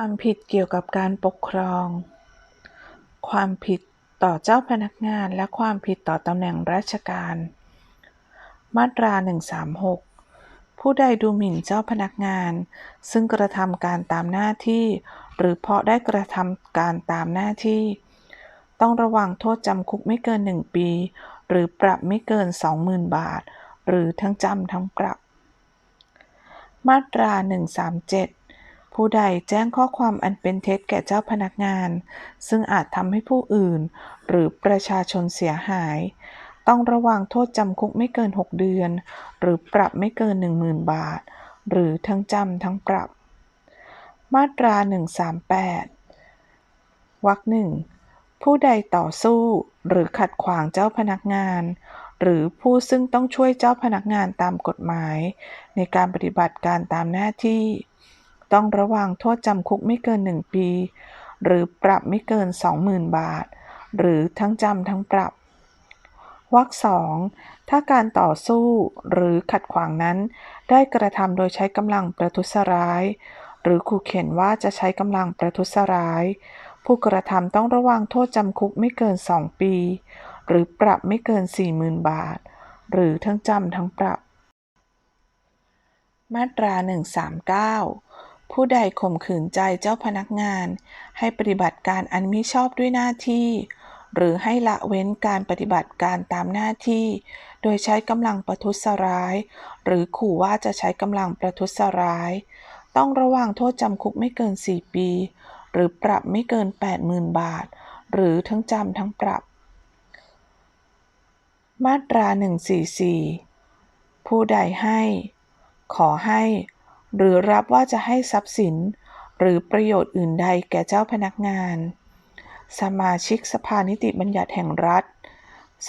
ความผิดเกี่ยวกับการปกครอง ความผิดต่อเจ้าพนักงานและความผิดต่อตำแหน่งราชการ มาตรา 136 ผู้ใดดูหมิ่นเจ้าพนักงาน ซึ่งกระทำการตามหน้าที่ หรือเพราะได้กระทำการตามหน้าที่ ต้องระวังโทษจำคุกไม่เกิน 1 ปี หรือปรับไม่เกิน 20,000 บาท หรือทั้งจำทั้งปรับ มาตรา 137 ผู้ใดแจ้งข้อความอันเป็นเท็จแก่เจ้าพนักงาน ซึ่งอาจทำให้ผู้อื่น หรือประชาชนเสียหาย ต้องระวังโทษจำคุกไม่เกิน 6 เดือน หรือปรับไม่เกิน 10,000 บาท หรือทั้งจำทั้งปรับ มาตรา 138 วรรคหนึ่งผู้ใดต่อสู้หรือขัดขวางเจ้าพนักงาน หรือผู้ซึ่งต้องช่วยเจ้าพนักงานตามกฎหมาย ในการปฏิบัติการตามหน้าที่ ต้องระวังโทษจำคุกไม่เกิน 1 ปี หรือปรับไม่เกิน 20,000 บาท หรือทั้งจำทั้งปรับวรรคสองถ้าการต่อสู้หรือขัดขวางนั้น ได้กระทำโดยใช้กำลังประทุษร้าย หรือขู่เข็นว่าจะใช้กำลังประทุษร้าย ผู้กระทำต้องระวังโทษจำคุกไม่เกิน 2 ปี หรือปรับไม่เกิน 40,000 บาท หรือทั้งจำทั้งปรับ มาตรา 139 ผู้ใดข่มขืนใจเจ้าพนักงาน ให้ปฏิบัติการอันมิชอบด้วยหน้าที่ หรือให้ละเว้นการปฏิบัติการตามหน้าที่ โดยใช้กำลังประทุษร้าย หรือขู่ว่าจะใช้กำลังประทุษร้าย ต้องระวังโทษจำคุกไม่เกิน 4 ปี หรือปรับไม่เกิน 80,000 บาท หรือทั้งจำทั้งปรับ มาตรา 144 ผู้ใดให้ ขอให้ หรือรับว่าจะให้ทรัพย์สิน หรือประโยชน์อื่นใดแก่เจ้าพนักงาน สมาชิกสภานิติบัญญัติแห่งรัฐ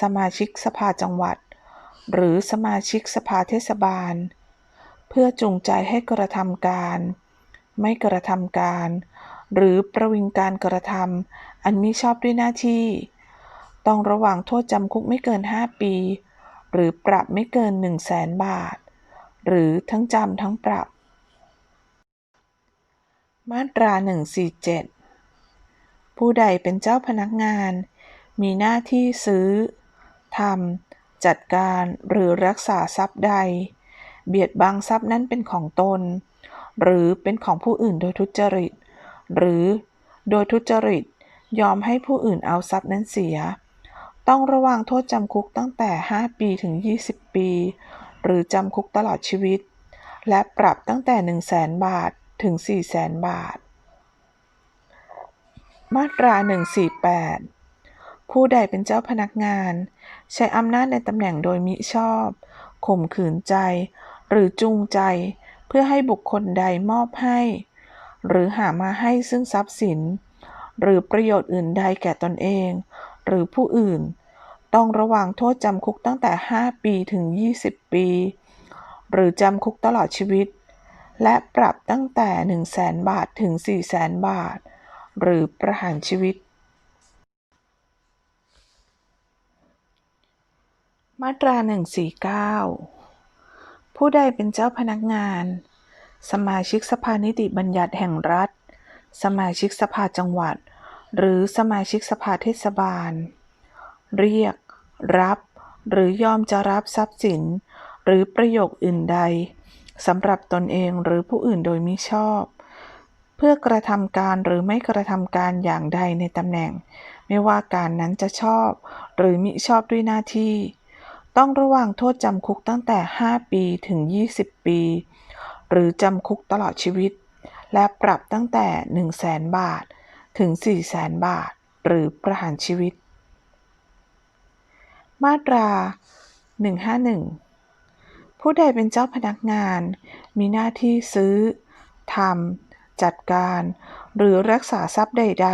สมาชิกสภาจังหวัด หรือสมาชิกสภาเทศบาล เพื่อจูงใจให้กระทำการ ไม่กระทำการ หรือประวิงการกระทำอันมิชอบด้วยหน้าที่ ต้องระวังโทษจำคุกไม่เกิน 5 ปี หรือปรับไม่เกิน 1 0 0 0 0แสนบาท หรือทั้งจำทั้งปรับ มาตรา147 ผู้ใดเป็นเจ้าพนักงาน มีหน้าที่ซื้อทำจัดการหรือรักษาทรัพย์ใด เบียดบังทรัพย์นั้นเป็นของตน หรือเป็นของผู้อื่นโดยทุจริต หรือโดยทุจริตยอมให้ผู้อื่นเอาทรัพย์นั้นเสีย ต้องระวังโทษจำคุกตั้งแต่ 5 ปีถึง 20 ปี หรือจำคุกตลอดชีวิต และปรับตั้งแต่ 1 0 0 0 0 0บาท ถึง 4 0 0 0 0 0บาท มาตรา 148 ผู้ใดเป็นเจ้าพนักงาน ใช้อำนาจในตำแหน่งโดยมิชอบ ข่มขืนใจ หรือจูงใจ เพื่อให้บุคคลใดมอบให้ หรือหามาให้ซึ่งทรัพย์สิน หรือประโยชน์อื่นใดแก่ตนเอง หรือผู้อื่น ต้องระวังโทษจำคุกตั้งแต่ 5 ปีถึง 20 ปี หรือจำคุกตลอดชีวิต และปรับตั้งแต่ 1 0 0 0 0แบาทถึง4 0 0 0 0 0 บาท หรือประหารชีวิต มาตรา 149 ผู้ใดเป็นเจ้าพนักงาน สมาชิกสภานิติบัญญัติแห่งรัฐ สมาชิกสภาจังหวัด หรือสมาชิกสภาเทศบาล เรียก รับ หรือยอมจะรับทรัพย์สิน หรือประโยชน์อื่นใด สำหรับตนเองหรือผู้อื่นโดยมิชอบ เพื่อกระทำการหรือไม่กระทำการอย่างใดในตำแหน่ง ไม่ว่าการนั้นจะชอบ หรือมิชอบด้วยหน้าที่ ต้องระวังโทษจำคุกตั้งแต่ 5 ปีถึง 20 ปี หรือจำคุกตลอดชีวิต และปรับตั้งแต่ 1 0 0 0 0แบาทถึง 4 0 0 0 0 0บาท หรือประหารชีวิต มาตรา 151 ผู้ใดเป็นเจ้าพนักงาน มีหน้าที่ซื้อทำจัดการ หรือรักษาทรัพย์ใด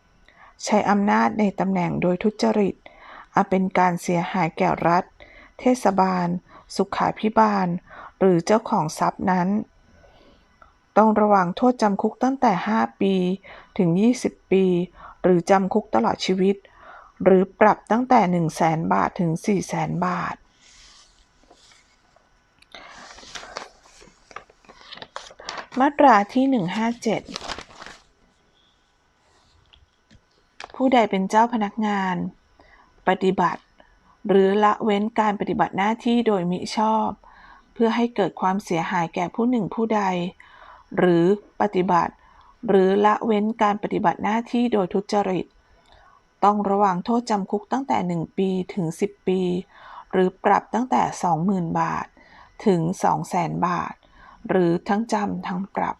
ๆ ใช้อำนาจในตำแหน่งโดยทุจริตอาจเป็นการเสียหายแก่รัฐ เทศบาล สุขาภิบาล หรือเจ้าของทรัพย์นั้น ต้องระวังโทษจำคุกตั้งแต่ 5 ปีถึง 20 ปี หรือจำคุกตลอดชีวิต หรือปรับตั้งแต่ 1 0 0 0 0แบาทถึง 4 0 0 0 0 0 บาท มาตราที่ 157 ผู้ใดเป็นเจ้าพนักงาน ปฏิบัติ หรือละเว้นการปฏิบัติหน้าที่โดยมิชอบ เพื่อให้เกิดความเสียหายแก่ผู้หนึ่งผู้ใด หรือปฏิบัติ หรือละเว้นการปฏิบัติหน้าที่โดยทุจริต ต้องระวังโทษจำคุกตั้งแต่ 1 ปีถึง 10 ปี หรือปรับตั้งแต่ 20,000 บาท ถึง 200,000 บาท หรือทั้งจำทั้งปรับ